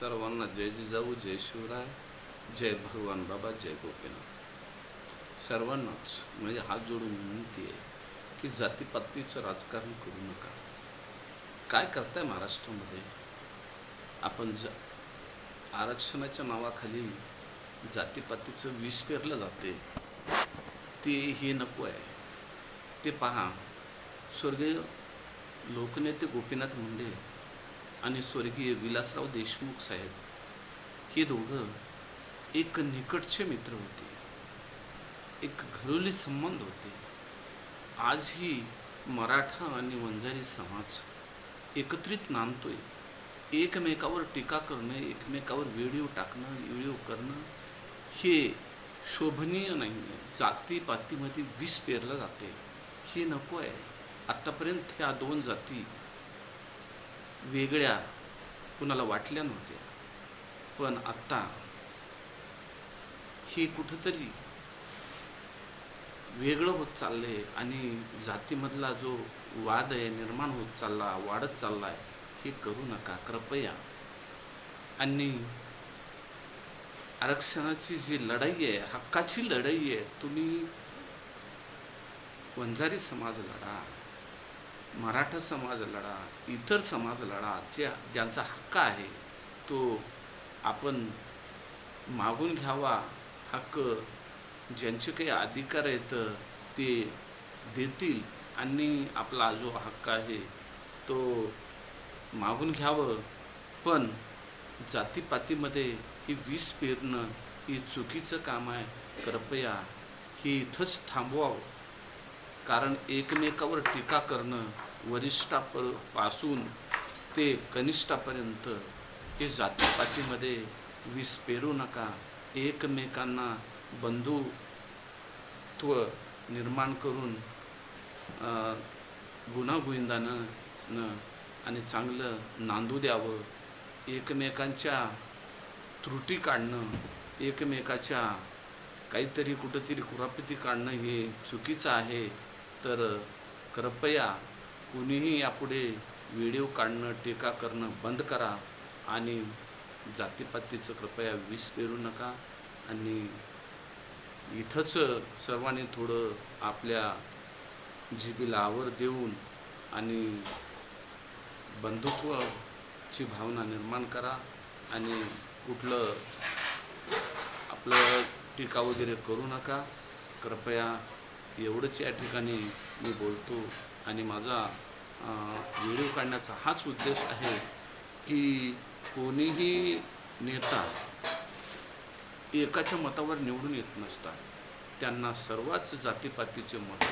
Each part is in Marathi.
सर्वांना जय जिजाऊ जय शिवराय जय भगवान बाबा जय गोपीनाथ. सर्वांनाच म्हणजे हात जोडून विनंती आहे की जातीपातीचं राजकारण करू नका. काय करताय महाराष्ट्रामध्ये? आपण ज आरक्षणाच्या नावाखाली जातीपातीचं विष पेरलं जाते. ते हे नको आहे. ते पहा स्वर्गीय लोकनेते गोपीनाथ मुंडे आणि स्वर्गीय विलासराव देशमुख साहेब हे दोघं एक निकटचे मित्र होते. एक घरोली संबंध होते. आजही मराठा आणि वंजारी समाज एकत्रित नांदतोय. एकमेकावर टीका करणं एकमेकावर व्हिडिओ टाकणं व्हिडिओ करणं हे शोभनीय नाही आहे जातीपातीमध्ये विष पेरलं जाते. हे नको आहे आत्तापर्यंत ह्या दोन जाती वेगळ्या कुणाला वाटल्या नव्हत्या. पण आत्ता हे कुठंतरी वेगळं होत चाललंय आणि जातीमधला जो वाद आहे निर्माण होत चालला वाढत चालला आहे हे करू नका कृपया. आणि आरक्षणाची जी लढाई आहे हक्काची लढाई आहे तुम्ही वंजारी समाज लढा. मराठा समाज लढा इतर समाज लढा ज्या ज्यांचा हक्क आहे तो आपण मागून घ्यावा. हक्क ज्यांचे काही अधिकार आहेत ते देतील आणि आपला जो हक्क आहे तो मागून घ्यावं. पण जातीपातीमध्ये ही विष पेरणं ही चुकीचं काम आहे. कृपया हे इथंच थांबवावं. कारण एकमेकावर टीका करणं वरिष्ठापासून ते कनिष्ठापर्यंत हे जातीपातीमध्ये वीस पेरू नका. एकमेकांना बंधुत्व निर्माण करून गुणागोविंदानं आणि चांगलं नांदू द्यावं. एकमेकांच्या त्रुटी काढणं एकमेकाच्या काहीतरी कुठंतरी कुरापती काढणं हे चुकीचं आहे. तर कृपया कुणीही यापुढे व्हिडिओ काढणं टीका करणं बंद करा आणि जातीपातीचं कृपया विष पेरू नका आणि इथंच सर्वांनी थोडं आपल्या जिबीला आवर देऊन आणि बंधुत्वची भावना निर्माण करा आणि कुठलं आपलं टीका वगैरे करू नका. कृपया एवढंच या ठिकाणी मी बोलतो. आणि माझा व्हिडिओ काढण्याचा हाच उद्देश आहे की कोणीही नेता एकाच्या मतावर निवडून येत नसतात. त्यांना सर्वच जातीपातीचे मत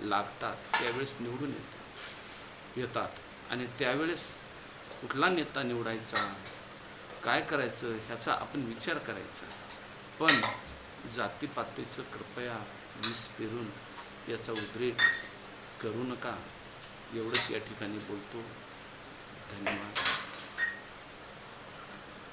लागतात. त्यावेळेस निवडून येतात. येतात. आणि त्यावेळेस कुठला नेता निवडायचा? काय करायचं? ह्याचा आपण विचार करायचा. पण जातीपातीचं कृपया वीस पेरून याचा उद्रेक करू नका. एवढंच या ठिकाणी बोलतो. धन्यवाद.